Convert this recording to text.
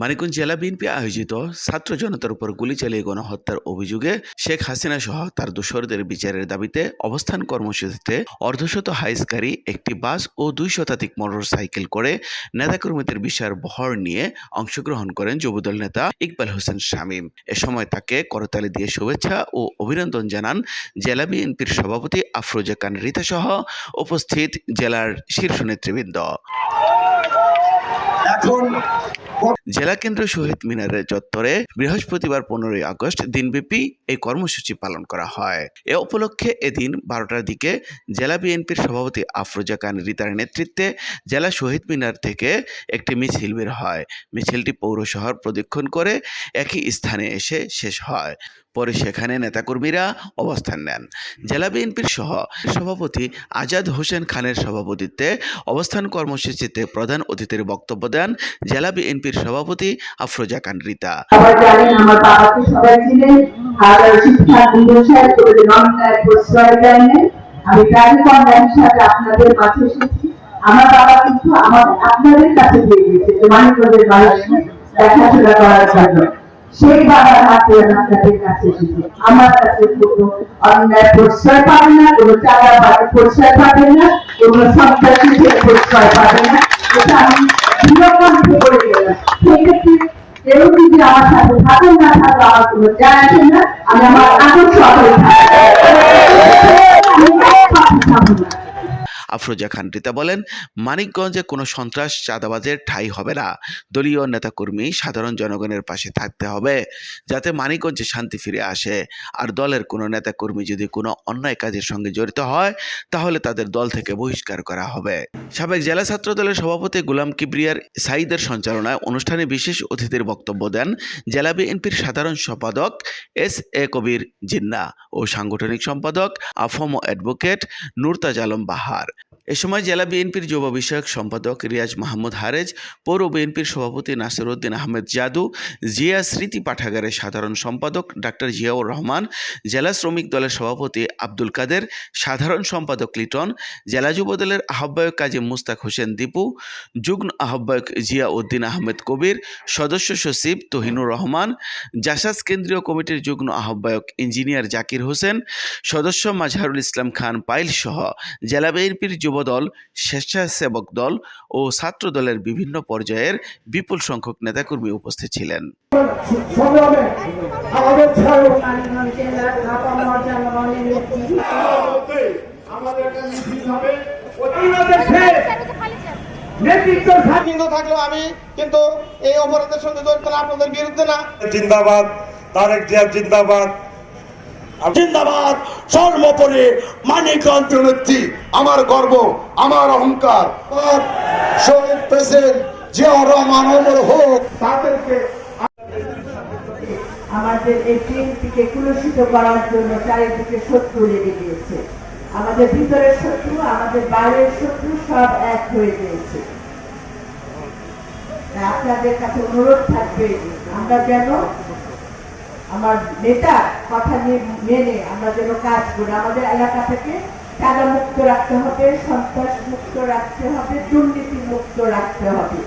মানিকগঞ্জ জেলা বিএনপি আয়োজিত ছাত্র জনতার উপর গুলি চালিয়ে গণহত্যার অভিযোগে শেখ হাসিনা সহ তার দোসরদের বিচারের দাবিতে অবস্থান কর্মসূচিতে অর্ধশত হাইসকারী, একটি বাস ও দুই শতাধিক মোটর সাইকেল করে নেতাকর্মীদের বিশাল বহর নিয়ে অংশগ্রহণ করেন যুবদল নেতা ইকবাল হোসেন শামীম এ সময় তাকে করতালি দিয়ে শুভেচ্ছা ও অভিনন্দন জানান জেলা বিএনপির সভাপতি আফরোজা খান রীতা সহ উপস্থিত জেলার শীর্ষ নেতৃবৃন্দ। এখন জেলা কেন্দ্র শহীদ মিনারের চত্বরে বৃহস্পতিবার পনেরোই আগস্ট দিনব্যাপী এই কর্মসূচি পালন করা হয়। এ উপলক্ষে এদিন বারোটার দিকে জেলা বিএনপির সভাপতি আফরোজা খান রিতার নেতৃত্বে জেলা শহীদ মিনার থেকে একটি মিছিল বের হয়। মিছিলটি পৌর শহর প্রদক্ষিণ করে একই স্থানে এসে শেষ হয়। পরে সেখানে নেতাকর্মীরা অবস্থান নেন। জেলা বিএনপির সহ সভাপতি আজাদ হোসেন খানের সভাপতিত্বে অবস্থান কর্মসূচিতে প্রধান অতিথির বক্তব্য দেন জেলা বিএনপির সভাপতি আফরোজা খান রীতা। সবাই জানেন আমার বাবাকে সবাই চিনেন আর শিক্ষা দিবসের নমিনায় প্রশ্রয় দেয়নি আমি প্রাণীকর্মা আপনাদের এসেছি। আমার বাবা কিন্তু আমাদের আপনাদের কাছে দিয়ে মানিকগঞ্জের মানুষকে দেখাশোনা করার জন্য। সেই বাবার হাতে আপনাদের কাছে এসেছি। আমার কাছে কোনো অন্যায় প্রশ্রয় পাবেন না, কোনো চাঁদাবাদের প্রশ্রয় পাবেন না, কোনো সন্ত্রাসীদের প্রশ্রয় পাবেন না। এটা আমি বলে গেলাম সেক্ষেত্রে কেউ যদি আমার সাথে থাকেন না থাকলে আমার কোনো যায় আসেন না। আমি আমার আদর্শ অটল থাকব আফরোজা খান। রীতা বলেন, মানিকগঞ্জে কোনো সন্ত্রাস চাঁদাবাজের ঠাঁই হবে না। দলীয় নেতাকর্মী সাধারণ জনগণের পাশে থাকতে হবে যাতে মানিকগঞ্জে শান্তি ফিরে আসে। আর দলের কোনো নেতাকর্মী যদি কোনো অন্যায় কাজের সঙ্গে জড়িত হয়, তাহলে তাদের দল থেকে বহিষ্কার করা হবে। সাবেক জেলা ছাত্র দলের সভাপতি গুলাম কিবরিয়ার সাইদের সঞ্চালনায় অনুষ্ঠানে বিশেষ অতিথির বক্তব্য দেন জেলা বিএনপির সাধারণ সম্পাদক এস এ কবির জিন্না ও সাংগঠনিক সম্পাদক A F M advocate Nurtaj Alam Bahar. এ সময় জেলা বিএনপির যুব বিষয়ক সম্পাদক রিয়াজ মাহমুদ হারেজ, পৌর বিএনপির সভাপতি নাসিরউদ্দিন আহমেদ জাদু, জিয়া স্মৃতি পাঠাগারের সাধারণ সম্পাদক ডাক্তার জিয়াউর রহমান, জেলা শ্রমিক দলের সভাপতি আব্দুল কাদের, সাধারণ সম্পাদক লিটন, জেলা যুব দলের আহ্বায়ক কাজী মুস্তাক হোসেন দীপু, যুগ্ম আহ্বায়ক জিয়া উদ্দিন আহমেদ কবির, সদস্য সচিব তহিনুর রহমান, জাসাস কেন্দ্রীয় কমিটির যুগ্ম আহ্বায়ক ইঞ্জিনিয়ার জাকির হোসেন, সদস্য মাজহারুল ইসলাম খান পাইল সহ জেলা বিএনপির যুবদল, স্বেচ্ছাসেবক দল ও ছাত্র দলের বিভিন্ন পর্যায়ের বিপুল সংখ্যক নেতাকর্মী উপস্থিত ছিলেন। থাকলেও আমি কিন্তু এই সঙ্গে আপনাদের বিরুদ্ধে না জিন্দাবাদ তারেক জিয়া জিন্দাবাদ জিন্দাবাদ, সর্বোপরি মানিকগঞ্জ নেত্রী আমার গর্ব, আমার অহংকার। শহীদ প্রেসিডেন্ট রহমান অমর হোক, তাদেরকে আমাদের এই করার জন্য চারিদিকে শত্রু লেগে গিয়েছে আমাদের ভিতরের শত্রু, আমাদের বাইরের শত্রু সব এক হয়ে গিয়েছে। আপনাদের কাছে অনুরোধ থাকবে, আমরা যেন আমার নেতা কথা নিয়ে মেনে আমরা যেন কাজ করি। আমাদের এলাকা থেকে টাকা মুক্ত রাখতে হবে, সন্ত্রাস মুক্ত রাখতে হবে, দুর্নীতি মুক্ত রাখতে হবে।